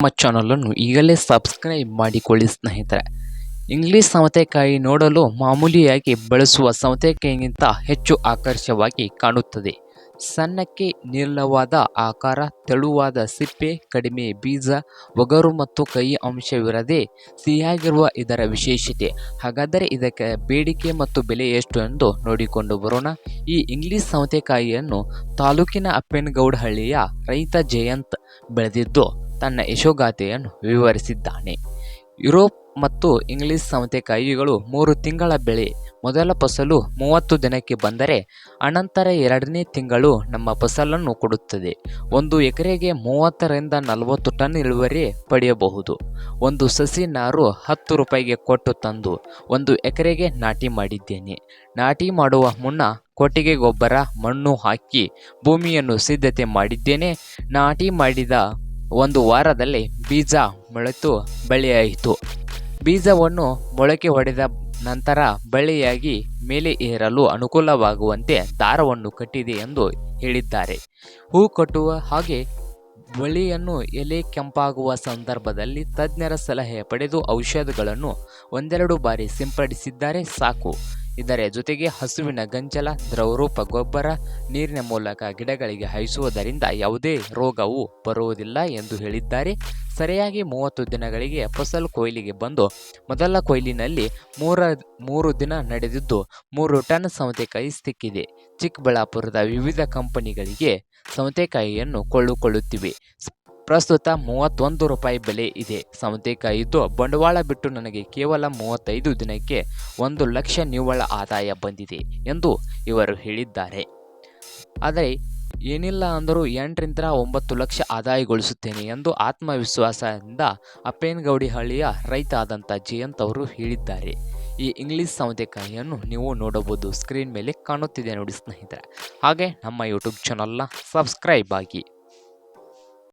ನಮ್ಮ ಚಾನಲನ್ನು ಈಗಲೇ ಸಬ್ಸ್ಕ್ರೈಬ್ ಮಾಡಿಕೊಳ್ಳಿ ಸ್ನೇಹಿತರೆ. ಇಂಗ್ಲಿಷ್ ಸೌತೆಕಾಯಿ ನೋಡಲು ಮಾಮೂಲಿಯಾಗಿ ಬಳಸುವ ಸೌತೆಕಾಯಿಗಿಂತ ಹೆಚ್ಚು ಆಕರ್ಷವಾಗಿ ಕಾಣುತ್ತದೆ. ಸಣ್ಣಕ್ಕೆ ನಿರ್ಲವಾದ ಆಕಾರ, ತೆಳುವಾದ ಸಿಪ್ಪೆ, ಕಡಿಮೆ ಬೀಜ, ಒಗರು ಮತ್ತು ಕಹಿ ಅಂಶವಿರದೆ ಸಿಹಿಯಾಗಿರುವ ಇದರ ವಿಶೇಷತೆ. ಹಾಗಾದರೆ ಇದಕ್ಕೆ ಬೇಡಿಕೆ ಮತ್ತು ಬೆಲೆ ಎಷ್ಟು ಎಂದು ನೋಡಿಕೊಂಡು ಬರೋಣ. ಈ ಇಂಗ್ಲಿಷ್ ಸೌತೆಕಾಯಿಯನ್ನು ತಾಲೂಕಿನ ಅಪ್ಪನಗೌಡಹಳ್ಳಿಯ ರೈತ ಜಯಂತ್ ಬೆಳೆದಿದ್ದು ತನ್ನ ಯಶೋಗಾಥೆಯನ್ನು ವಿವರಿಸಿದ್ದಾನೆ. ಯುರೋಪ್ ಮತ್ತು ಇಂಗ್ಲಿಷ್ ಸೌತೆಕಾಯಿಗಳು ಮೂರು ತಿಂಗಳ ಬೆಳೆ, ಮೊದಲ ಫಸಲು ಮೂವತ್ತು ದಿನಕ್ಕೆ ಬಂದರೆ ಅನಂತರ ಎರಡನೇ ತಿಂಗಳು ನಮ್ಮ ಫಸಲನ್ನು ಕೊಡುತ್ತದೆ. ಒಂದು ಎಕರೆಗೆ ಮೂವತ್ತರಿಂದ ನಲವತ್ತು ಟನ್ ಇಳುವರಿ ಪಡೆಯಬಹುದು. ಒಂದು ಸಸಿ ನಾರು ಹತ್ತು ರೂಪಾಯಿಗೆ ಕೊಟ್ಟು ತಂದು ಒಂದು ಎಕರೆಗೆ ನಾಟಿ ಮಾಡಿದ್ದೇನೆ. ನಾಟಿ ಮಾಡುವ ಮುನ್ನ ಕೊಟ್ಟಿಗೆ ಗೊಬ್ಬರ, ಮಣ್ಣು ಹಾಕಿ ಭೂಮಿಯನ್ನು ಸಿದ್ಧತೆ ಮಾಡಿದ್ದೇನೆ. ನಾಟಿ ಮಾಡಿದ ಒಂದು ವಾರದಲ್ಲಿ ಬೀಜ ಮೊಳೆತು ಬಳ್ಳಿಯಾಯಿತು. ಬೀಜವನ್ನು ಮೊಳಕೆ ಹೊಡೆದ ನಂತರ ಬಳ್ಳಿಯಾಗಿ ಮೇಲೆ ಏರಲು ಅನುಕೂಲವಾಗುವಂತೆ ದಾರವನ್ನು ಕಟ್ಟಿದೆ ಎಂದು ಹೇಳಿದ್ದಾರೆ. ಹೂ ಕಟ್ಟುವ ಹಾಗೆ ಬಳ್ಳಿಯನ್ನು ಎಲೆ ಕೆಂಪಾಗುವ ಸಂದರ್ಭದಲ್ಲಿ ತಜ್ಞರ ಸಲಹೆ ಪಡೆದು ಔಷಧಗಳನ್ನು ಒಂದೆರಡು ಬಾರಿ ಸಿಂಪಡಿಸಿದ್ದಾರೆ ಸಾಕು. ಇದರ ಜೊತೆಗೆ ಹಸುವಿನ ಗಂಜಲ, ದ್ರವರೂಪ, ಗೊಬ್ಬರ, ನೀರಿನ ಮೂಲಕ ಗಿಡಗಳಿಗೆ ಹಾಯಿಸುವುದರಿಂದ ಯಾವುದೇ ರೋಗವು ಬರುವುದಿಲ್ಲ ಎಂದು ಹೇಳಿದ್ದಾರೆ. ಸರಿಯಾಗಿ ಮೂವತ್ತು ದಿನಗಳಿಗೆ ಫಸಲು ಕೊಯ್ಲಿಗೆ ಬಂದು ಮೊದಲ ಕೊಯ್ಲಿನಲ್ಲಿ ಮೂರ, ಮೂರು ದಿನ ನಡೆದಿದ್ದು ಮೂರು ಟನ್ ಸೌತೆಕಾಯಿ ಸಿಕ್ಕಿದೆ. ಚಿಕ್ಕಬಳ್ಳಾಪುರದ ವಿವಿಧ ಕಂಪನಿಗಳಿಗೆ ಸೌತೆಕಾಯಿಯನ್ನು ಕೊಳ್ಳುಕೊಳ್ಳುತ್ತಿವೆ. ಪ್ರಸ್ತುತ ಮೂವತ್ತೊಂದು ರೂಪಾಯಿ ಬೆಲೆ ಇದೆ. ಸೌತೆಕಾಯಿದ್ದು ಬಂಡವಾಳ ಬಿಟ್ಟು ನನಗೆ ಕೇವಲ ಮೂವತ್ತೈದು ದಿನಕ್ಕೆ ಒಂದು ಲಕ್ಷ ನಿವ್ವಳ ಆದಾಯ ಬಂದಿದೆ ಎಂದು ಇವರು ಹೇಳಿದ್ದಾರೆ. ಆದರೆ ಏನಿಲ್ಲ ಅಂದರೂ ಎಂಟರಿಂದ ಒಂಬತ್ತು ಲಕ್ಷ ಆದಾಯಗೊಳಿಸುತ್ತೇನೆ ಎಂದು ಆತ್ಮವಿಶ್ವಾಸದಿಂದ ಅಪ್ಪೇನಗೌಡಿಹಳ್ಳಿಯ ರೈತ ಆದಂಥ ಜಯಂತ್ ಅವರು ಹೇಳಿದ್ದಾರೆ. ಈ ಇಂಗ್ಲಿಷ್ ಸೌತೆಕಾಯಿಯನ್ನು ನೀವು ನೋಡಬಹುದು. ಸ್ಕ್ರೀನ್ ಮೇಲೆ ಕಾಣುತ್ತಿದೆ ನೋಡಿ ಸ್ನೇಹಿತರೆ. ಹಾಗೆ ನಮ್ಮ ಯೂಟ್ಯೂಬ್ ಚಾನಲ್ನ ಸಬ್ಸ್ಕ್ರೈಬ್ ಆಗಿ